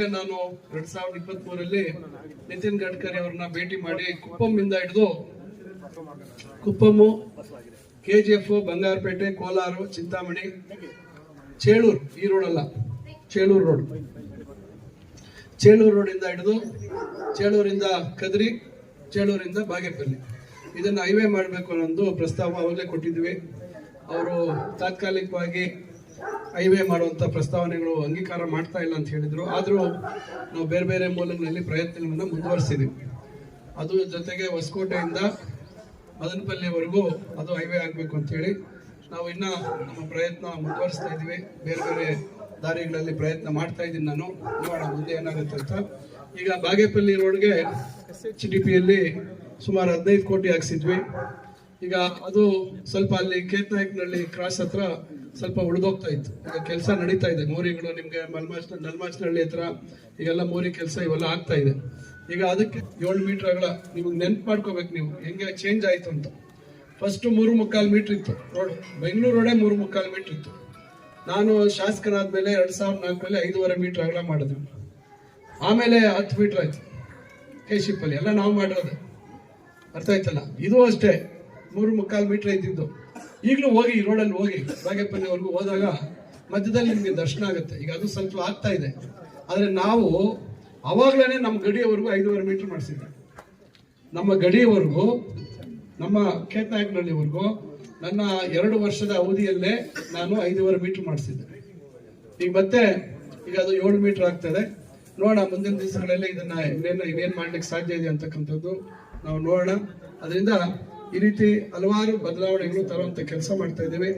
ಈಗಾಗಲೇ ನಾನು ಎರಡ್ ಸಾವಿರದ ಇಪ್ಪತ್ತ್ ಮೂರಲ್ಲಿ ನಿತಿನ್ ಗಡ್ಕರಿ ಅವ್ರನ್ನ ಭೇಟಿ ಮಾಡಿ ಕುಪ್ಪಮ್ಮಿಂದ ಹಿಡಿದು ಕುಪ್ಪಮ್ಮು K G F Bangarapete, Kolar, Chintamani, Cheluru, ಈ ರೋಡ್ ಅಲ್ಲ, ಚೇಳೂರು ರೋಡ್ ಚೇಳೂರು ರೋಡಿಂದ ಹಿಡಿದು ಚೇಳೂರಿಂದ ಕದ್ರಿ, ಚೇಳೂರಿಂದ ಬಾಗೇಪಲ್ಲಿ. ಇದನ್ನ ಹೈವೇ ಮಾಡಬೇಕು ಅನ್ನೋದು ಪ್ರಸ್ತಾವ ಅವಾಗಲೇ ಕೊಟ್ಟಿದ್ವಿ. ಅವರು ತಾತ್ಕಾಲಿಕವಾಗಿ ಹೈವೇ ಮಾಡುವಂಥ ಪ್ರಸ್ತಾವನೆಗಳು ಅಂಗೀಕಾರ ಮಾಡ್ತಾ ಇಲ್ಲ ಅಂತ ಹೇಳಿದರು. ಆದರೂ ನಾವು ಬೇರೆ ಬೇರೆ ಮೂಲಗಳಲ್ಲಿ ಪ್ರಯತ್ನಗಳನ್ನು ಮುಂದುವರಿಸಿದ್ವಿ. ಅದು ಜೊತೆಗೆ ಹೊಸಕೋಟೆಯಿಂದ ಮದನಪಲ್ಲಿವರೆಗೂ ಅದು ಹೈವೇ ಆಗಬೇಕು ಅಂತ ಹೇಳಿ ನಾವು ಇನ್ನೂ ನಮ್ಮ ಪ್ರಯತ್ನ ಮುಂದುವರಿಸ್ತಾ ಇದ್ದೀವಿ. ಬೇರೆ ಬೇರೆ ದಾರಿಗಳಲ್ಲಿ ಪ್ರಯತ್ನ ಮಾಡ್ತಾ ಇದ್ದೀನಿ ನಾನು. ನೋಡೋಣ ಮುಂದೆ ಏನಾಗುತ್ತೆ ಅಂತ. ಈಗ ಬಾಗೇಪಲ್ಲಿ ರೋಡ್ಗೆ ಎಚ್ ಡಿ ಪಿಯಲ್ಲಿ ಸುಮಾರು ಹದಿನೈದು ಕೋಟಿ ಹಾಕ್ಸಿದ್ವಿ. ಈಗ ಅದು ಸ್ವಲ್ಪ ಅಲ್ಲಿ ಕೇತ್ನಾಯಕನಹಳ್ಳಿ ಕ್ರಾಸ್ ಹತ್ರ ಸ್ವಲ್ಪ ಉಳಿದೋಗ್ತಾ ಇತ್ತು. ಈಗ ಕೆಲಸ ನಡೀತಾ ಇದೆ. ಮೋರಿಗಳು ನಿಮ್ಗೆ ಮಲ್ಮಾಚ್ ನಲ್ಮಾಚ್ನಹಳ್ಳಿ ಹತ್ರ ಈಗೆಲ್ಲ ಮೋರಿ ಕೆಲಸ ಇವೆಲ್ಲ ಆಗ್ತಾ ಇದೆ. ಈಗ ಅದಕ್ಕೆ ಏಳು ಮೀಟರ್ ಅಗಲ ನಿಮಗೆ ನೆನ್ಪು ಮಾಡ್ಕೋಬೇಕು ನೀವು. ಹೆಂಗೆ ಚೇಂಜ್ ಆಯಿತು ಅಂತ. ಫಸ್ಟ್ ಮೂರು ಮುಕ್ಕಾಲು ಮೀಟರ್ ಇತ್ತು. ರೋಡ್ ಬೆಂಗಳೂರು ರೋಡೇ ಮೂರು ಮುಕ್ಕಾಲು ಮೀಟರ್ ಇತ್ತು. ನಾನು ಶಾಸಕನಾದ್ಮೇಲೆ ಎರಡು ಸಾವಿರದ ನಾಲ್ಕರಲ್ಲಿ ಐದೂವರೆ ಮೀಟರ್ ಅಗಲ ಮಾಡಿದ್ವಿ. ಆಮೇಲೆ ಹತ್ತು ಮೀಟರ್ ಆಯ್ತು. ಕೆ ಶಿಪ್ಪಲ್ಲಿ ಎಲ್ಲ ನಾವು ಮಾಡಿರೋದು. ಅರ್ಥ ಆಯ್ತಲ್ಲ? ಇದು ಅಷ್ಟೇ. ಮೂರು ಮುಕ್ಕಾಲು ಮೀಟರ್ ಇದ್ದಿದ್ದು ಈಗಲೂ ಹೋಗಿ, ಈ ರೋಡಲ್ಲಿ ಹೋಗಿ ಬಾಗೇಪಲ್ಲಿವರೆಗೂ ಹೋದಾಗ ಮಧ್ಯದಲ್ಲಿ ನಿಮಗೆ ದರ್ಶನ ಆಗುತ್ತೆ. ಈಗ ಅದು ಸ್ವಲ್ಪ ಆಗ್ತಾ ಇದೆ. ಆದರೆ ನಾವು ಅವಾಗಲೇ ನಮ್ಮ ಗಡಿಯವರೆಗೂ ಐದೂವರೆ ಮೀಟರ್ ಮಾಡಿಸಿದ್ದೆ ನಮ್ಮ ಗಡಿಯವರೆಗೂ, ನಮ್ಮ ಕೇತನಾಯಕನಹಳ್ಳಿವರೆಗೂ ನನ್ನ ಎರಡು ವರ್ಷದ ಅವಧಿಯಲ್ಲೇ ನಾನು ಐದೂವರೆ ಮೀಟರ್ ಮಾಡಿಸಿದ್ದೆ. ಈಗ ಮತ್ತೆ, ಈಗ ಅದು ಏಳು ಮೀಟರ್ ಆಗ್ತದೆ ನೋಡೋಣ, ಮುಂದಿನ ದಿವಸಗಳಲ್ಲಿ ಇದನ್ನು ಇನ್ನೇನು ಇನ್ನೇನು ಮಾಡ್ಲಿಕ್ಕೆ ಸಾಧ್ಯ ಇದೆ ಅಂತಕ್ಕಂಥದ್ದು ನಾವು ನೋಡೋಣ. ಅದರಿಂದ ಈ ರೀತಿ ಹಲವಾರು ಬದಲಾವಣೆಗಳು ತರುವಂತ ಕೆಲಸ ಮಾಡ್ತಾ ಇದ್ದೀವಿ.